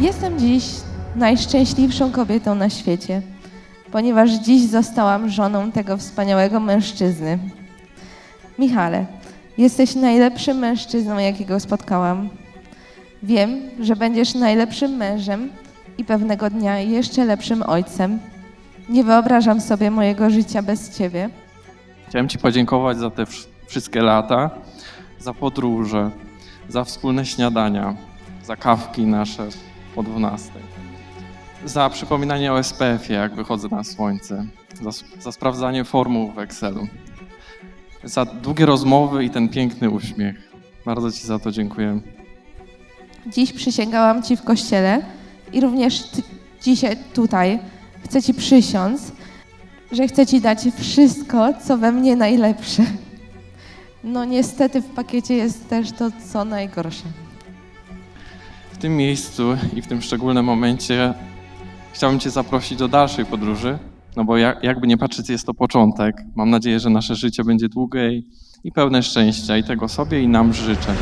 Jestem dziś najszczęśliwszą kobietą na świecie, ponieważ dziś zostałam żoną tego wspaniałego mężczyzny. Michale, jesteś najlepszym mężczyzną, jakiego spotkałam. Wiem, że będziesz najlepszym mężem i pewnego dnia jeszcze lepszym ojcem. Nie wyobrażam sobie mojego życia bez ciebie. Chciałem Ci podziękować za te wsz- wszystkie lata, za podróże, za wspólne śniadania, za kawki nasze po 12, za przypominanie o SPF-ie, jak wychodzę na słońce, za, za sprawdzanie formuł w Excelu, za długie rozmowy i ten piękny uśmiech. Bardzo Ci za to dziękuję. Dziś przysięgałam Ci w kościele i również dzisiaj tutaj chcę Ci przysiąc, że chcę Ci dać wszystko, co we mnie najlepsze. No niestety w pakiecie jest też to, co najgorsze. W tym miejscu i w tym szczególnym momencie chciałbym Cię zaprosić do dalszej podróży, no bo jak, jakby nie patrzeć, jest to początek. Mam nadzieję, że nasze życie będzie długie i- pełne szczęścia i tego sobie i nam życzę.